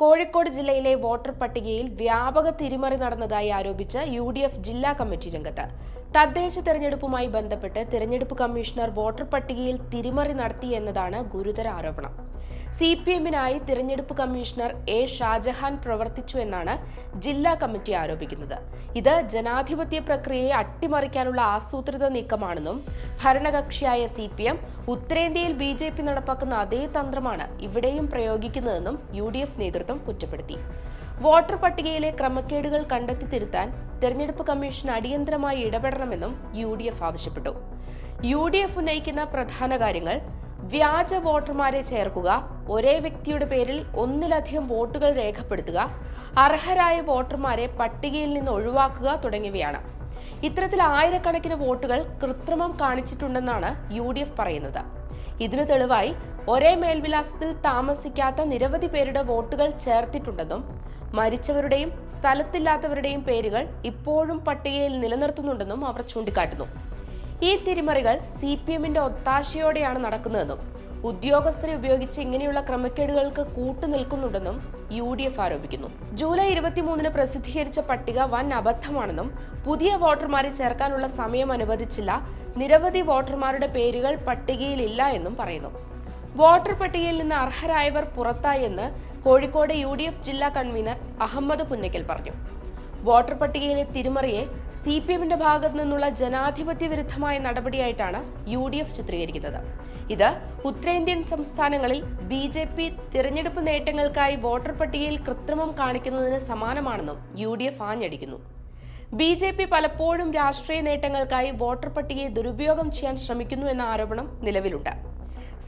കോഴിക്കോട് ജില്ലയിലെ വോട്ടർ പട്ടികയിൽ വ്യാപക തിരിമറി നടന്നതായി ആരോപിച്ച് യു ഡി എഫ് ജില്ലാ കമ്മിറ്റി രംഗത്ത്. തദ്ദേശ തെരഞ്ഞെടുപ്പുമായി ബന്ധപ്പെട്ട് തെരഞ്ഞെടുപ്പ് കമ്മീഷണർ വോട്ടർ പട്ടികയിൽ തിരിമറി നടത്തി എന്നതാണ് ഗുരുതര ആരോപണം. സി പി എമ്മിനായി തിരഞ്ഞെടുപ്പ് കമ്മീഷണർ എ ഷാജഹാൻ പ്രവർത്തിച്ചു എന്നാണ് ജില്ലാ കമ്മിറ്റി ആരോപിക്കുന്നത്. ഇത് ജനാധിപത്യ പ്രക്രിയയെ അട്ടിമറിക്കാനുള്ള ആസൂത്രിത നീക്കമാണെന്നും ഭരണകക്ഷിയായ സി പി എം ഉത്തരേന്ത്യയിൽ ബി ജെ പി നടപ്പാക്കുന്ന അതേ തന്ത്രമാണ് ഇവിടെയും പ്രയോഗിക്കുന്നതെന്നും യു ഡി എഫ് നേതൃത്വം കുറ്റപ്പെടുത്തി. വോട്ടർ പട്ടികയിലെ ക്രമക്കേടുകൾ കണ്ടെത്തി തിരുത്താൻ തെരഞ്ഞെടുപ്പ് കമ്മീഷൻ അടിയന്തരമായി ഇടപെടണമെന്നും യു ഡി എഫ് ആവശ്യപ്പെട്ടു. യു ഡി എഫ് ഉന്നയിക്കുന്ന പ്രധാന കാര്യങ്ങൾ വ്യാജ വോട്ടർമാരെ ചേർക്കുക ഒരേ വ്യക്തിയുടെ പേരിൽ ഒന്നിലധികം വോട്ടുകൾ രേഖപ്പെടുത്തുക അർഹരായ വോട്ടർമാരെ പട്ടികയിൽ നിന്ന് ഒഴിവാക്കുക തുടങ്ങിയവയാണ്. ഇത്തരത്തിൽ ആയിരക്കണക്കിന് വോട്ടുകൾ കൃത്രിമം കാണിച്ചിട്ടുണ്ടെന്നാണ് യു ഡി എഫ് പറയുന്നത്. ഇതിനു തെളിവായി ഒരേ മേൽവിലാസത്തിൽ താമസിക്കാത്ത നിരവധി പേരുടെ വോട്ടുകൾ ചേർത്തിട്ടുണ്ടെന്നും മരിച്ചവരുടെയും സ്ഥലത്തില്ലാത്തവരുടെയും പേരുകൾ ഇപ്പോഴും പട്ടികയിൽ നിലനിർത്തുന്നുണ്ടെന്നും അവർ ചൂണ്ടിക്കാട്ടുന്നു. ഈ തിരിമറികൾ സി പി എമ്മിന്റെ ഒത്താശയോടെയാണ് നടക്കുന്നതെന്നും ഉദ്യോഗസ്ഥരെ ഉപയോഗിച്ച് ഇങ്ങനെയുള്ള ക്രമക്കേടുകൾക്ക് കൂട്ടുനിൽക്കുന്നുണ്ടെന്നും യു ഡി എഫ് ആരോപിക്കുന്നു. ജൂലൈ ഇരുപത്തിമൂന്നിന് പ്രസിദ്ധീകരിച്ച പട്ടിക വൻ അബദ്ധമാണെന്നും പുതിയ വോട്ടർമാരെ ചേർക്കാനുള്ള സമയം അനുവദിച്ചില്ല നിരവധി വോട്ടർമാരുടെ പേരുകൾ പട്ടികയിലില്ല എന്നും പറയുന്നു. വോട്ടർ പട്ടികയിൽ നിന്ന് അർഹരായവർ പുറത്തായെന്ന് കോഴിക്കോട് യു ജില്ലാ കൺവീനർ അഹമ്മദ് പുന്നയ്ക്കൽ പറഞ്ഞു. വോട്ടർ പട്ടികയിലെ തിരിമറിയെ സി പി എമ്മിന്റെ ഭാഗത്തു നിന്നുള്ള ജനാധിപത്യ വിരുദ്ധമായ നടപടിയായിട്ടാണ് യു ഡി എഫ് ചിത്രീകരിക്കുന്നത്. ഇത് ഉത്തരേന്ത്യൻ സംസ്ഥാനങ്ങളിൽ ബി ജെ പി തിരഞ്ഞെടുപ്പ് നേട്ടങ്ങൾക്കായി വോട്ടർ പട്ടികയിൽ കൃത്രിമം കാണിക്കുന്നതിന് സമാനമാണെന്നും യു ഡി എഫ് ആഞ്ഞടിക്കുന്നു. ബി ജെ പി പലപ്പോഴും രാഷ്ട്രീയ നേട്ടങ്ങൾക്കായി വോട്ടർ പട്ടികയെ ദുരുപയോഗം ചെയ്യാൻ ശ്രമിക്കുന്നു എന്ന ആരോപണം നിലവിലുണ്ട്.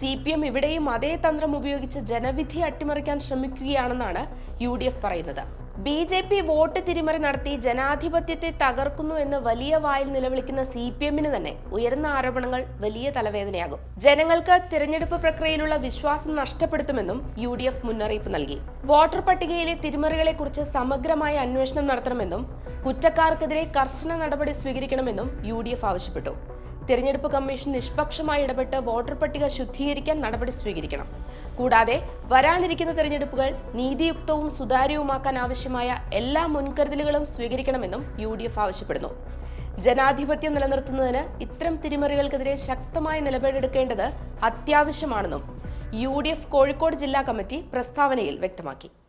സി പി എം ഇവിടെയും അതേ തന്ത്രം ഉപയോഗിച്ച് ജനവിധി അട്ടിമറിക്കാൻ ശ്രമിക്കുകയാണെന്നാണ് യു ഡി എഫ് പറയുന്നത്. ബി ജെ പി വോട്ട് തിരിമറി നടത്തി ജനാധിപത്യത്തെ തകർക്കുന്നു എന്ന് വലിയ വായിൽ നിലവിളിക്കുന്ന സി പി എമ്മിന് തന്നെ ഉയർന്ന ആരോപണങ്ങൾ വലിയ തലവേദനയാകും. ജനങ്ങൾക്ക് തിരഞ്ഞെടുപ്പ് പ്രക്രിയയിലുള്ള വിശ്വാസം നഷ്ടപ്പെടുത്തുമെന്നും യു ഡി എഫ് മുന്നറിയിപ്പ് നൽകി. വോട്ടർ പട്ടികയിലെ തിരിമറികളെക്കുറിച്ച് സമഗ്രമായ അന്വേഷണം നടത്തണമെന്നും കുറ്റക്കാർക്കെതിരെ കർശന നടപടി സ്വീകരിക്കണമെന്നും യു ആവശ്യപ്പെട്ടു. തിരഞ്ഞെടുപ്പ് കമ്മീഷൻ നിഷ്പക്ഷമായി ഇടപെട്ട് വോട്ടർ പട്ടിക ശുദ്ധീകരിക്കാൻ നടപടി സ്വീകരിക്കണം. കൂടാതെ വരാനിരിക്കുന്ന തെരഞ്ഞെടുപ്പുകൾ നീതിയുക്തവും സുതാര്യവുമാക്കാൻ ആവശ്യമായ എല്ലാ മുൻകരുതലുകളും സ്വീകരിക്കണമെന്നും യു ആവശ്യപ്പെടുന്നു. ജനാധിപത്യം നിലനിർത്തുന്നതിന് ഇത്തരം തിരിമറികൾക്കെതിരെ ശക്തമായ നിലപാടെടുക്കേണ്ടത് അത്യാവശ്യമാണെന്നും യു കോഴിക്കോട് ജില്ലാ കമ്മിറ്റി പ്രസ്താവനയിൽ വ്യക്തമാക്കി.